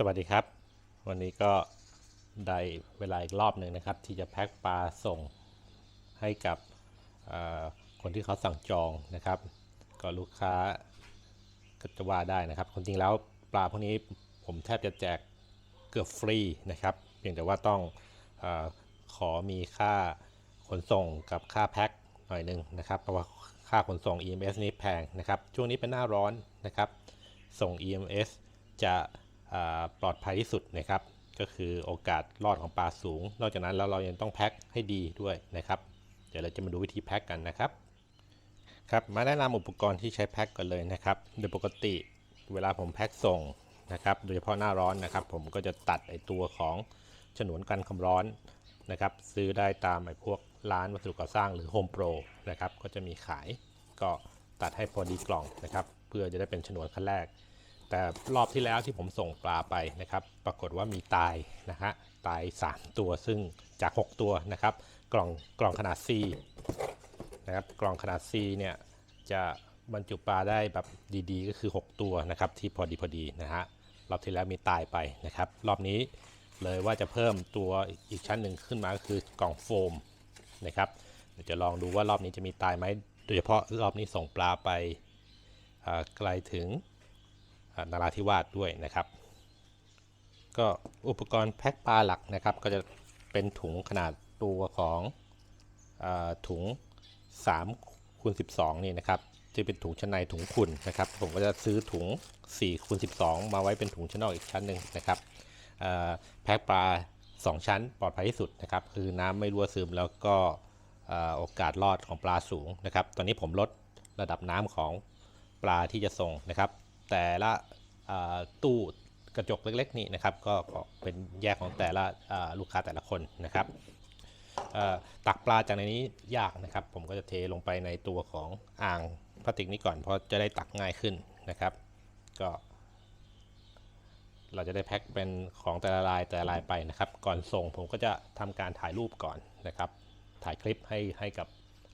สวัสดีครับ วันนี้ก็ได้เวลาอีกรอบหนึ่งนะครับ ที่จะแพ็คปลาส่งให้กับคนที่เขาสั่งจองนะครับ ก็ลูกค้าก็จะว่าได้นะครับคนจริงแล้วปลาพวกนี้ผมแทบจะแจกเกือบฟรีนะครับ เพียงแต่ว่าต้องอขอมีค่าขนส่งกับค่าแพ็คหน่อยหนึงนะครับ เพราะว่าค่าขนส่ง EMS นี้แพงนะครับ ช่วงนี้เป็นหน้าร้อนนะครับ ส่ง EMS จะ ปลอดภัยที่สุดนะครับ ก็คือโอกาสรอดของปลาสูง นอกจากนั้นแล้วเรายังต้องแพ็คให้ดีด้วยนะครับ เดี๋ยวเราจะมาดูวิธีแพ็คกันนะครับ ครับ มาแนะนำอุปกรณ์ที่ใช้แพ็คกันเลยนะครับ โดยปกติเวลาผมแพ็คส่งนะครับ โดยเฉพาะหน้าร้อนนะครับ ผมก็จะตัดไอตัวของฉนวนกันความร้อนนะครับ ซื้อได้ตามไอพวกร้านวัสดุก่อสร้างหรือ Home Pro นะครับ ก็จะมีขาย ก็ตัดให้พอดีกล่องนะครับ เพื่อจะได้เป็นฉนวนขั้นแรก แต่รอบที่แล้วที่ผมส่งปลาไปนะครับ ปรากฏว่ามีตายนะฮะตาย 3 ตัวซึ่งจาก 6 ตัวนะครับ กล่องกล่องขนาด C นะครับ กล่องขนาด C เนี่ยจะบรรจุปลาได้แบบดีๆ ก็คือ 6 ตัวนะครับ ที่พอดีพอดีนะฮะรอบที่แล้วมีตายไปนะครับ รอบนี้เลยว่าจะเพิ่มตัวอีกชั้นหนึ่งขึ้นมาก็คือกล่องโฟมนะครับเดี๋ยวจะลองดูว่ารอบนี้จะมีตายไหมโดยเฉพาะรอบนี้ส่งปลาไปไกลถึง นาราธิวาสด้วยนะครับ ก็อุปกรณ์แพ็คปลาหลักนะครับ ก็จะเป็นถุงขนาดตัวของอถุง3คูณ12 นี่นะครับจะเป็นถุงชั้นในถุงขุ่นนะครับ ผมก็จะซื้อถุง4คูณ12 มาไว้เป็นถุงชั้นนอกอีกชั้นหนึ่งนะครับแพ็คปลา 2 ชั้นปลอดภัยที่สุดนะครับ คือน้ำไม่รั่วซึมแล้วก็โอกาสรอดของปลาสูงนะครับ ตอนนี้ผมลดระดับน้ำของปลาที่จะส่งนะครับ แต่ละตู้กระจกเล็กๆนี่นะครับก็เป็นแยกของแต่ละลูกค้าแต่ละคนนะครับตักปลาจากในนี้ยากนะครับ ผมก็จะเทลงไปในตัวของอ่างพลาสติกนี้ก่อนเพราะจะได้ตักง่ายขึ้นนะครับ ก็เราจะได้แพ็คเป็นของแต่ละลายแต่ละลายไปนะครับ ก่อนส่งผมก็จะทำการถ่ายรูปก่อนนะครับ ถ่ายคลิปให้ให้กับ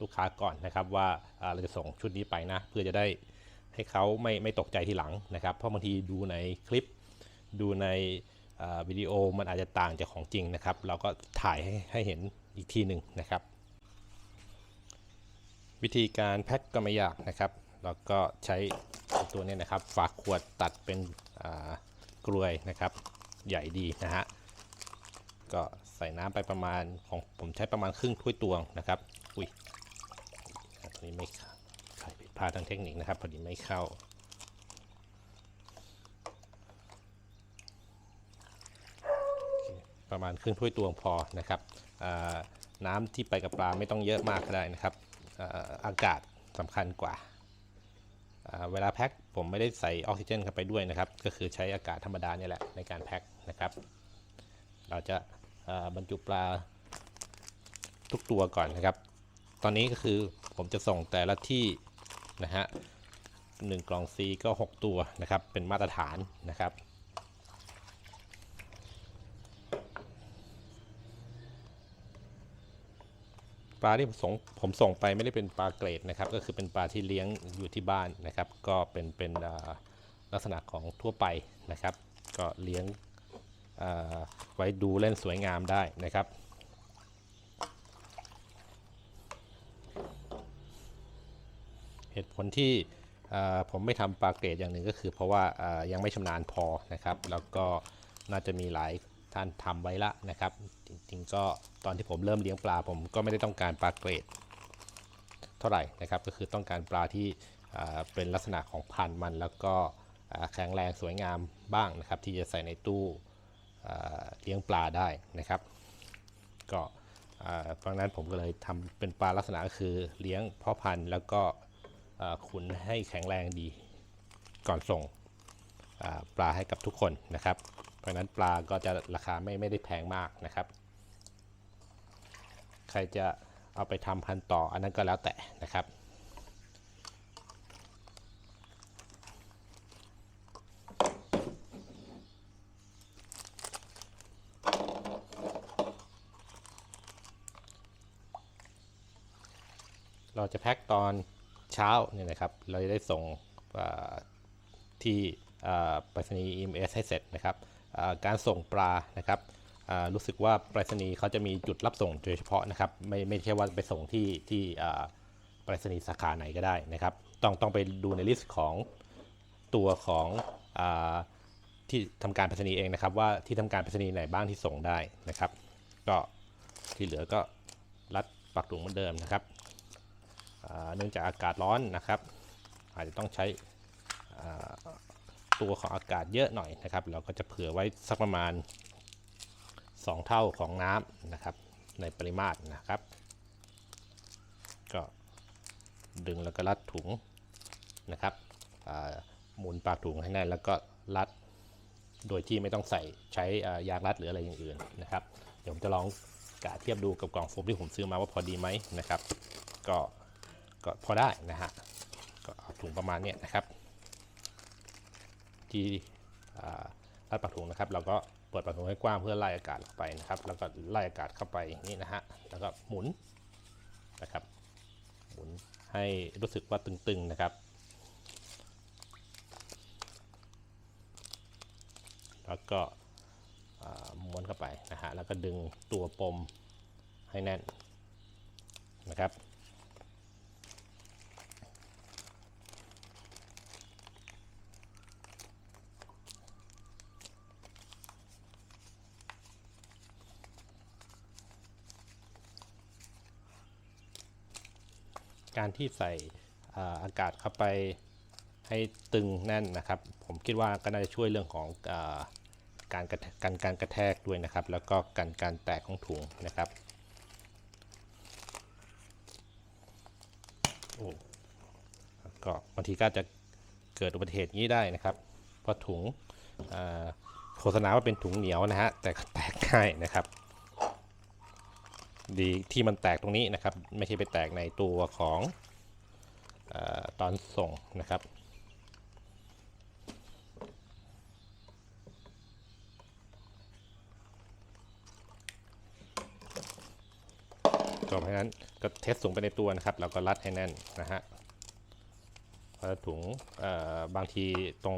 ลูกค้าก่อนนะครับ ว่าเราจะส่งชุดนี้ไปนะ เพื่อจะได้ ให้เขาไม่ไม่ตกใจทีหลังนะครับ เพราะบางทีดูในคลิปดูในวิดีโอมันอาจจะต่างจากของจริงนะครับ เราก็ถ่ายให้ให้เห็นอีกทีหนึ่งนะครับ วิธีการแพ็คก็ไม่ยากนะครับ เราก็ใช้ตัวนี้นะครับ ฝากขวดตัดเป็นกลวยนะครับ ใหญ่ดีนะฮะก็ใส่น้ำไปประมาณของผมใช้ประมาณครึ่งถ้วยตวงนะครับ อุ้ยอันนี้ไม่ขา พลาดทางเทคนิคนะครับ พอดีไม่เข้า ประมาณครึ่งถ้วยตวงพอนะครับน้ำที่ไปกับปลาไม่ต้องเยอะมากก็ได้นะครับอาอากาศสำคัญกว่า เวลาแพ็คผมไม่ได้ใส่ออกซิเจนเข้าไปด้วยนะครับ ก็คือใช้อากาศธรรมดาเนี่ยแหละในการแพ็คนะครับ เราจะบรรจุปลาทุกตัวก่อนนะครับ ตอนนี้ก็คือผมจะส่งแต่ละที่ นะฮะหนึ่งกล่องซีก็ 6 ตัวนะครับ เป็นมาตรฐานนะครับ ปลาที่ผมส่งผมส่งไปไม่ได้เป็นปลาเกรดนะครับ ก็คือเป็นปลาที่เลี้ยงอยู่ที่บ้านนะครับ ก็เป็นเป็นลักษณะของทั่วไปนะครับ ก็เลี้ยงไว้ดูเล่นสวยงามได้นะครับ เหตุผลที่ผมไม่ทำปลาเกรดอย่างหนึ่งก็คือ เพราะว่ายังไม่ชำนาญพอนะครับ แล้วก็น่าจะมีหลายท่านทำไว้ละนะครับ จริงๆก็ตอนที่ผมเริ่มเลี้ยงปลา ผมก็ไม่ได้ต้องการปลาเกรด เท่าไหร่นะครับ ก็คือต้องการปลาที่เป็นลักษณะของพันธุ์มัน แล้วก็แข็งแรงสวยงามบ้างนะครับ ที่จะใส่ในตู้เลี้ยงปลาได้นะครับ ก็เพราะนั้นผมก็เลยทำเป็นปลาลักษณะก็คือเลี้ยงพ่อพันธุ์แล้วก็ ขุนให้แข็งแรงดีก่อนส่งปลาให้กับทุกคนนะครับ เพราะนั้นปลาก็จะราคาไม่ไม่ได้แพงมากนะครับ ใครจะเอาไปทำพันต่ออันนั้นก็แล้วแต่นะครับเราจะแพ็คตอน เช้าเนี่ยนะครับ เราจะได้ส่งที่ไปรษณีย์ EMS ให้เสร็จนะครับการส่งปลานะครับรู้สึกว่าไปรษณีย์เขาจะมีจุดรับส่งโดยเฉพาะนะครับ ไม่ไม่ใช่ว่าไปส่งที่ที่ไปรษณีย์สาขาไหนก็ได้นะครับ ต้องต้องไปดูในลิสต์ของตัวของอที่ทำการไปรษณีย์เองนะครับ ว่าที่ทำการไปรษณีย์ไหนบ้างที่ส่งได้นะครับ ก็ที่เหลือก็รัดปักถุงเหมือนเดิมนะครับ เนื่องจากอากาศร้อนนะครับ อาจจะต้องใช้ตัวของอากาศเยอะหน่อยนะครับ เราก็จะเผื่อไว้สักประมาณ 2 เท่าของน้ำนะครับ ในปริมาตรนะครับ ก็ดึงแล้วก็รัดถุงนะครับหมุนปากถุงให้แน่นแล้วก็รัดโดยที่ไม่ต้องใส่ใช้ยางรัดหรืออะไรอย่างอื่นนะครับ เดี๋ยวผมจะลองกะเทียบดูกับกล่องโฟมที่ผมซื้อมาว่าพอดีไหมนะครับ ก็ ก็พอได้นะฮะก็เอาถุงประมาณเนี้ยนะครับ ที่รัดปากถุงนะครับ เราก็เปิดปากถุงให้กว้างเพื่อไล่อากาศออกไปนะครับ แล้วก็ไล่อากาศเข้าไปนี้นะฮะแล้วก็หมุนนะครับ หมุนให้รู้สึกว่าตึงๆนะครับแล้วก็ม้วนเข้าไปนะฮะแล้วก็ดึงตัวปมให้แน่นนะครับ การที่ใส่อาอากาศเข้าไปให้ตึงแน่นนะครับ ผมคิดว่าก็น่าจะช่วยเรื่องของอการกระแทการการกระแทกด้วยนะครับ แล้วก็การการแตกของถุงนะครับโอ้ก็บางทีก็จะเกิดอุบัติเหตุนี้ได้นะครับ เพราะถุงโฆษณาว่าเป็นถุงเหนียวนะฮะแต่แตกง่ายนะครับ ดีที่มันแตกตรงนี้นะครับ ไม่ใช่ไปแตกในตัวของอตอนส่งนะครับ ก็เพราะนั้นก็เทสสูงไปในตัวนะครับ เราก็รัดให้แน่นนะฮะเพราะถุงบางทีตรง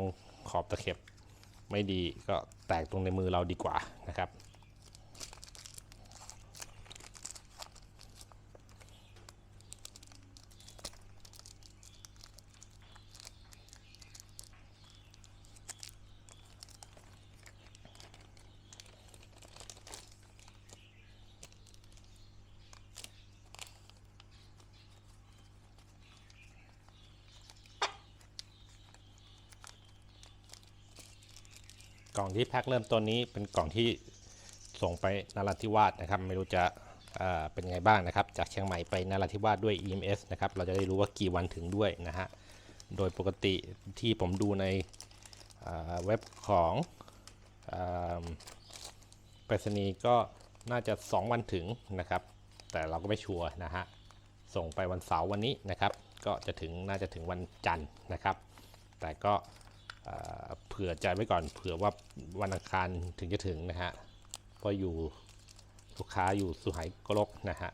ขอบตะเข็บไม่ดีก็แตกตรงในมือเราดีกว่านะครับ กล่องที่แพ็คเริ่มต้นนี้เป็นกล่องที่ส่งไปนราธิวาสนะครับ ไม่รู้จะเป็นไงบ้างนะครับ จากเชียงใหม่ไปนราธิวาสด้วย EMS นะครับ เราจะได้รู้ว่ากี่วันถึงด้วยนะฮะ โดยปกติที่ผมดูในเเว็บของอไปรษณีย์ก็น่าจะ 2 วันถึงนะครับ แต่เราก็ไม่ชัวร์นะฮะ ส่งไปวันเสาร์วันนี้นะครับ ก็จะถึงน่าจะถึงวันจันทร์นะครับ แต่ก็ ผื่อใจไว้ก่อน เผื่อว่าวันอังคารถึงจะถึงนะฮะเพราะอยู่ลูกค้าอยู่สุไหกลกนะฮะ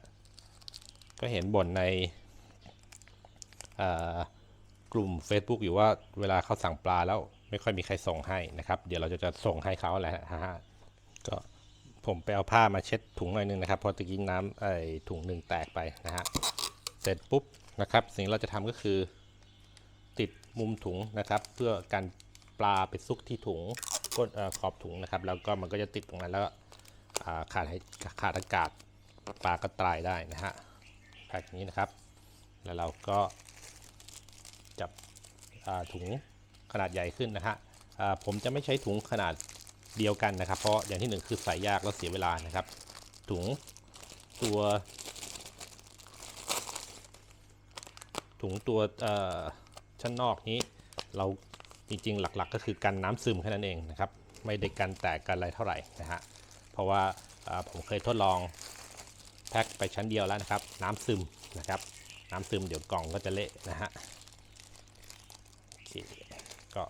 ก็เห็นบ่นในกลุ่ม Facebook อยู่ว่าเวลาเขาสั่งปลาแล้วไม่ค่อยมีใครส่งให้นะครับ เดี๋ยวเราจะจะส่งให้เขาแหละฮะก็ผมไปเอาผ้ามาเช็ดถุงหน่อยนึงนะครับพราะตะกี้น้ำไอ้ถุงหนึ่งแตกไปนะฮะ เสร็จปุ๊บนะครับ สิ่งที่เราจะทำก็คือ ติดมุมถุงนะครับ เพื่อการ ปลาไปซุกที่ถุงก้นขอบถุงนะครับ แล้วก็มันก็จะติดตรงนั้นแล้วาขาดให้ขาดอากาศปลาก็ตายได้นะฮะแพ็คนี้นะครับ แล้วเราก็จับถุงขนาดใหญ่ขึ้นนะฮะผมจะไม่ใช้ถุงขนาดเดียวกันนะครับ เพราะอย่างที่หนึ่งคือใส่ยากแล้วเสียเวลานะครับ ถุงตัวถุงตัวชั้นนอกนี้เรา ริงๆ หลักๆ ก็คือกันน้ำซึมแค่นั้นเองนะครับ ไม่ได้กันแตกกันอะไรเท่าไหร่นะฮะ เพราะว่าผมเคยทดลองแพ็คไปชั้นเดียวแล้วนะครับ น้ำซึมนะครับ น้ำซึมเดี๋ยวกล่องก็จะเละนะฮะโอเคก็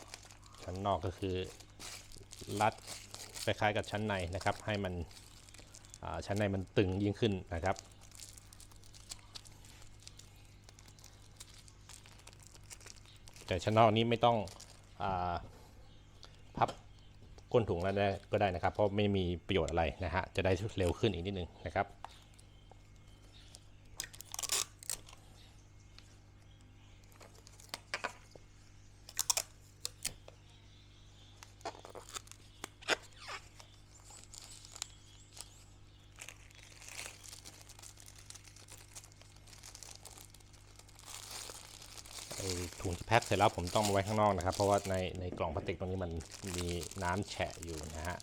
ชั้นนอกก็คือรัดคล้ายๆกับชั้นในนะครับ ให้มันชั้นในมันตึงยิ่งขึ้นนะครับแต่ชั้นนอกนี้ไม่ต้อง พับก้นถุงแล้วได้ก็ได้นะครับ เพราะไม่มีประโยชน์อะไรนะฮะจะได้เร็วขึ้นอีกนิดนึงนะครับ พ็คเสร็จแล้วผมต้องมาไว้ข้างนอกนะครับ เพราะว่าในในกล่องพลาสติกตรงนี้มันมีน้ำแฉะอยู่นะฮะ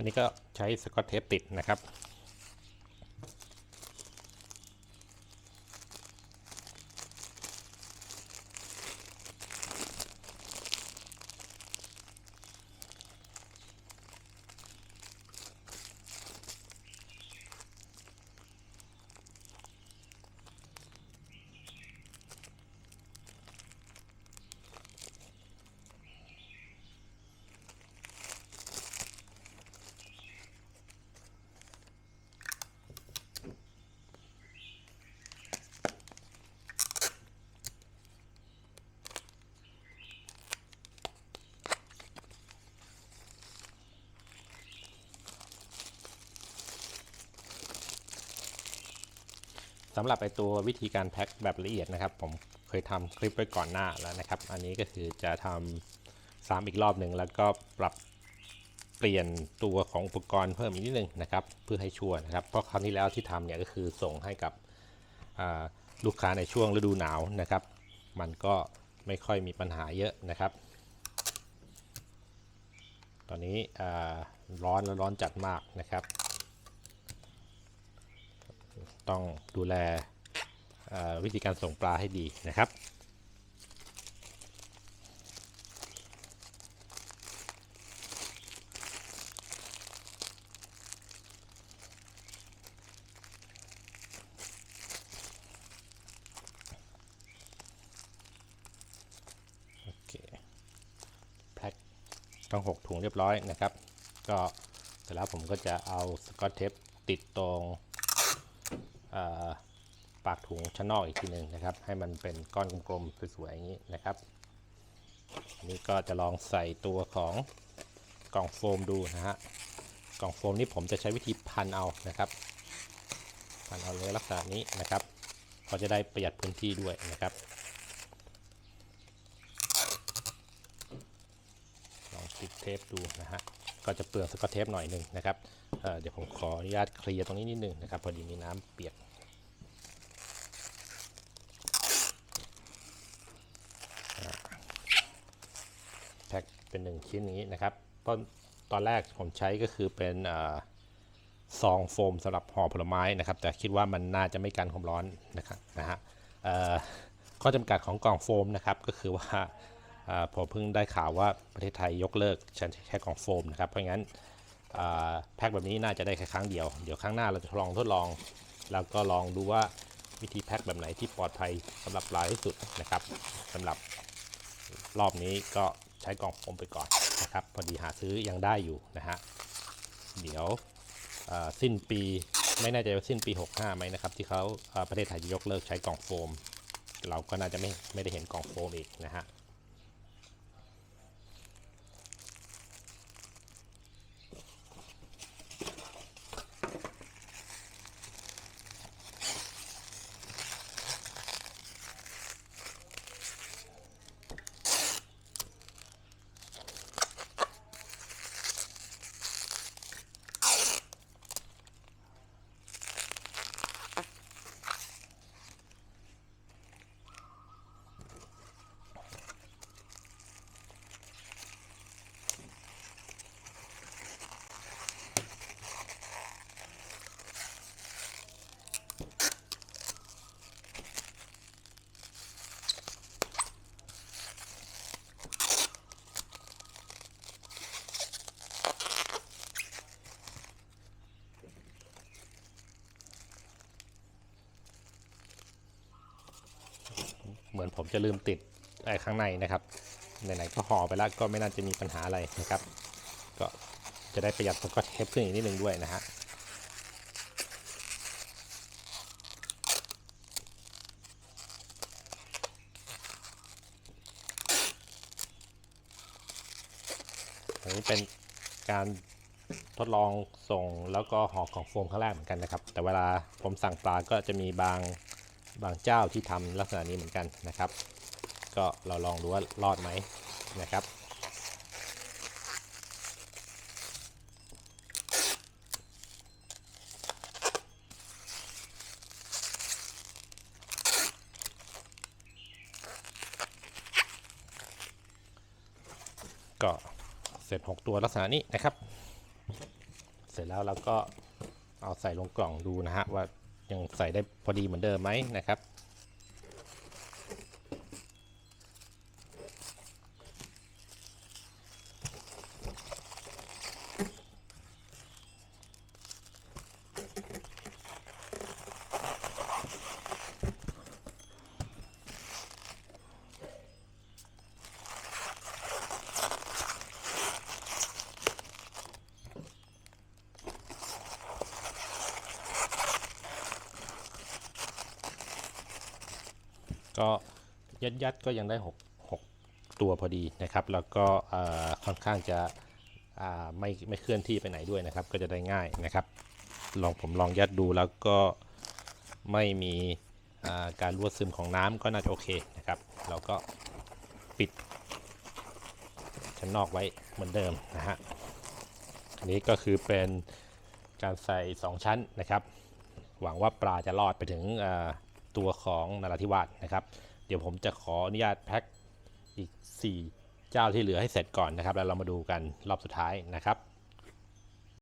อันนี้ก็ใช้สกอตเทปติดนะครับำหรับไอตัววิธีการแพ็คแบบละเอียดนะครับ ผมเคยทำคลิปไว้ก่อนหน้าแล้วนะครับ อันนี้ก็คือจะทำซ้ำอีกรอบหนึ่งแล้วก็ปรับเปลี่ยนตัวของอุปกรณ์เพิ่มอีกนิดนึงนะครับ เพื่อให้ชัวร์นะครับ เพราะครั้งที่แล้วที่ทำเนี่ยก็คือส่งให้กับลูกค้าในช่วงฤดูหนาวนะครับ มันก็ไม่ค่อยมีปัญหาเยอะนะครับ ตอนนี้ร้อนและร้อนจัดมากนะครับ ต้องดูแลวิธีการส่งปลาให้ดีนะครับ โอเค แพ็คต้องหกถุงเรียบร้อยนะครับ ก็เสร็จแล้วผมก็จะเอาสกอตเทปติดตรง ปากถุงชั้นนอกอีกทีหนึ่งนะครับ ให้มันเป็นก้อนกลมๆสวยๆอย่างนี้นะครับอันนี้ก็จะลองใส่ตัวของกล่องโฟมดูนะฮะกล่องโฟมนี้ผมจะใช้วิธีพันเอานะครับ พันเอาเลยลักษณะนี้นะครับก็จะได้ประหยัดพื้นที่ด้วยนะครับลองติดเทปดูนะฮะ ก็จะเปลืองสกอตเทปหน่อยหนึ่งนะครับเเดี๋ยวผมขออนุญาตเคลียร์ตรงนี้นิดหนึงนะครับ พอดีมีน้ำเปียกแพ็คเป็นหนึ่งชิ้นอย่างนี้นะครับตอนตอนแรกผมใช้ก็คือเป็นอซองโฟมสำหรับห่อผลไม้นะครับ แต่คิดว่ามันน่าจะไม่กันความร้อนนะครับนะฮะข้อจำกัดของกล่องโฟมนะครับก็คือว่า ผมเพิ่งได้ข่าวว่าประเทศไทยยกเลิกใช้แค่กล่องโฟมนะครับ เพราะงั้นแพ็คแบบนี้น่าจะได้แค่ครั้งเดียว เดี๋ยวครั้งหน้าเราจะลองทดลอง แล้วก็ลองดูว่าวิธีแพ็คแบบไหนที่ปลอดภัยสำหรับปลาที่สุดนะครับสำหรับรอบนี้ก็ใช้กล่องโฟมไปก่อนนะครับ พอดีหาซื้อยังได้อยู่นะฮะ เดี๋ยวสิ้นปีไม่แน่ใจว่าสิ้นปี 65ไหมนะครับ ที่เขาประเทศไทยจะยกเลิกใช้กล่องโฟม เราก็น่าจะไม่ไม่ได้เห็นกล่องโฟมอีกนะฮะ ผมจะลืมติดไอ้ข้างในนะครับไหนๆก็ห่อไปแล้วก็ไม่น่าจะมีปัญหาอะไรนะครับ ก็จะได้ประหยัดสกอตเทปขึ้นอีกนิดนึงด้วยนะฮะอันนี้เป็นการทดลองส่งแล้วก็ห่อกล่องโฟมครั้งแรกเหมือนกันนะครับ แต่เวลาผมสั่งปลาก็จะมีบาง บางเจ้าที่ทำลักษณะนี้เหมือนกันนะครับ ก็เราลองดูว่ารอดไหมนะครับ ก็เสร็จ 6 ตัวลักษณะนี้นะครับ เสร็จแล้วเราก็เอาใส่ลงกล่องดูนะฮะว่า ยังใส่ได้พอดีเหมือนเดิมไหมนะครับ ก็ยัดยัดๆก็ยังได้ 6 6 ตัวพอดีนะครับ แล้วก็ค่อนข้างจะไม่ไม่เคลื่อนที่ไปไหนด้วยนะครับ ก็จะได้ง่ายนะครับ ลองผมลองยัดดูแล้วก็ไม่มีการรั่วซึมของน้ำก็น่าจะโอเคนะครับ เราก็ปิดชั้นนอกไว้เหมือนเดิมนะฮะอันนี้ก็คือเป็นการใส่ 2 ชั้นนะครับ หวังว่าปลาจะรอดไปถึง ตัวของนราธิวาสนะครับ เดี๋ยวผมจะขออนุญาตแพ็คอีก 4 เจ้าที่เหลือให้เสร็จก่อนนะครับ แล้วเรามาดูกันรอบสุดท้ายนะครับ